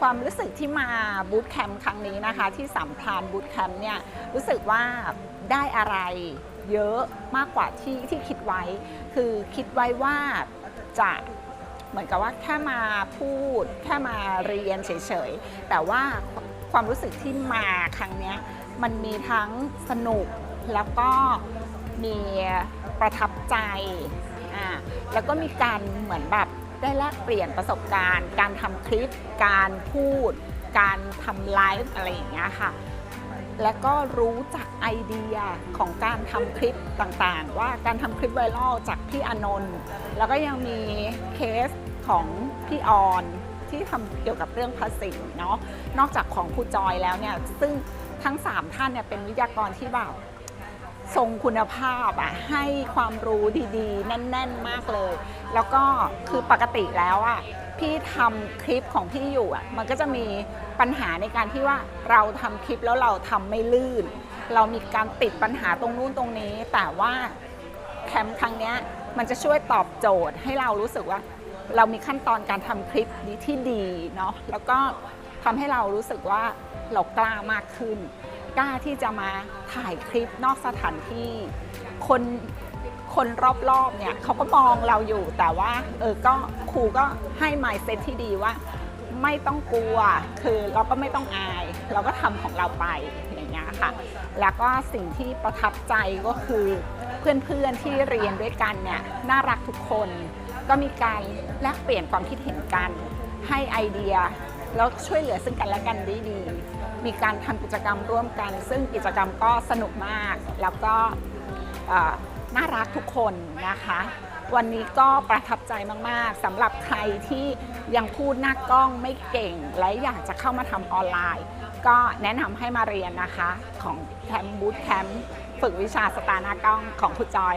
ความรู้สึกที่มาบูตแคมป์ครั้งนี้นะคะ ที่สัมพรานบูตแคมป์เนี่ยรู้สึกว่าได้อะไรเยอะมากกว่าที่ที่คิดไว้ คือคิดไว้ว่าจะเหมือนกับว่าแค่มาพูด แค่มาเรียนเฉยๆ แต่ว่าความรู้สึกที่มาครั้งนี้มันมีทั้งสนุกแล้วก็มีประทับใจอ่าแล้วก็มีการเหมือนแบบ ได้แลกเปลี่ยนประสบการณ์ การทำคลิป การพูด การทำไลฟ์อะไรอย่างเงี้ยค่ะ และก็รู้จักไอเดียของการทำคลิปต่างๆ ว่าการทำคลิปไวรัลจากพี่อนนท์แล้วก็ยังมีเคสของพี่ออนที่ทำเกี่ยวกับเรื่องภาษีเนาะนอกจากของครูจอยแล้วเนี่ยซึ่งทั้ง 3 ท่านเนี่ยเป็นวิทยากรที่แบบ ทรงคุณภาพอะให้ความรู้ดีๆ แน่น ๆ มากเลย แล้วก็คือปกติแล้วอะพี่ทำคลิปของพี่อยู่อะมันก็จะมีปัญหาในการที่ว่าเราทำคลิปแล้วเราทำไม่ลื่น เรามีการติดปัญหาตรงนู้นตรงนี้ แต่ว่าแคมป์ครั้งเนี้ยมันจะช่วยตอบโจทย์ให้เรารู้สึกว่า เรามีขั้นตอนการทำคลิปนี้ที่ดีเนาะแล้วก็ ทำให้เรารู้สึกว่าเรากล้ามากขึ้น กล้าที่จะมาถ่ายคลิปนอกสถานที่ คนคนรอบๆเนี่ยเขาก็มองเราอยู่แต่ว่าเออก็ครูก็ให้ mindset ที่ดีว่า ไม่ต้องกลัว คือเราก็ไม่ต้องอาย เราก็ทำของเราไปอย่างเงี้ยค่ะ แล้วก็สิ่งที่ประทับใจก็คือเพื่อนๆที่เรียนด้วยกันเนี่ยน่ารักทุกคน ก็มีการแลกเปลี่ยนความคิดเห็นกัน ให้ไอเดีย แล้วช่วยเหลือซึ่งกันและกันได้ดี มีการทำกิจกรรมร่วมกัน ซึ่งกิจกรรมก็สนุกมาก แล้วก็น่ารักทุกคนนะคะ วันนี้ก็ประทับใจมาก ๆสำหรับใครที่ยังพูดหน้ากล้องไม่เก่ง และอยากจะเข้ามาทำออนไลน์ ก็แนะนำให้มาเรียนนะคะ ของแคมป์บูธแคมป์ฝึกวิชาสตาร์หน้ากล้องของครูจอย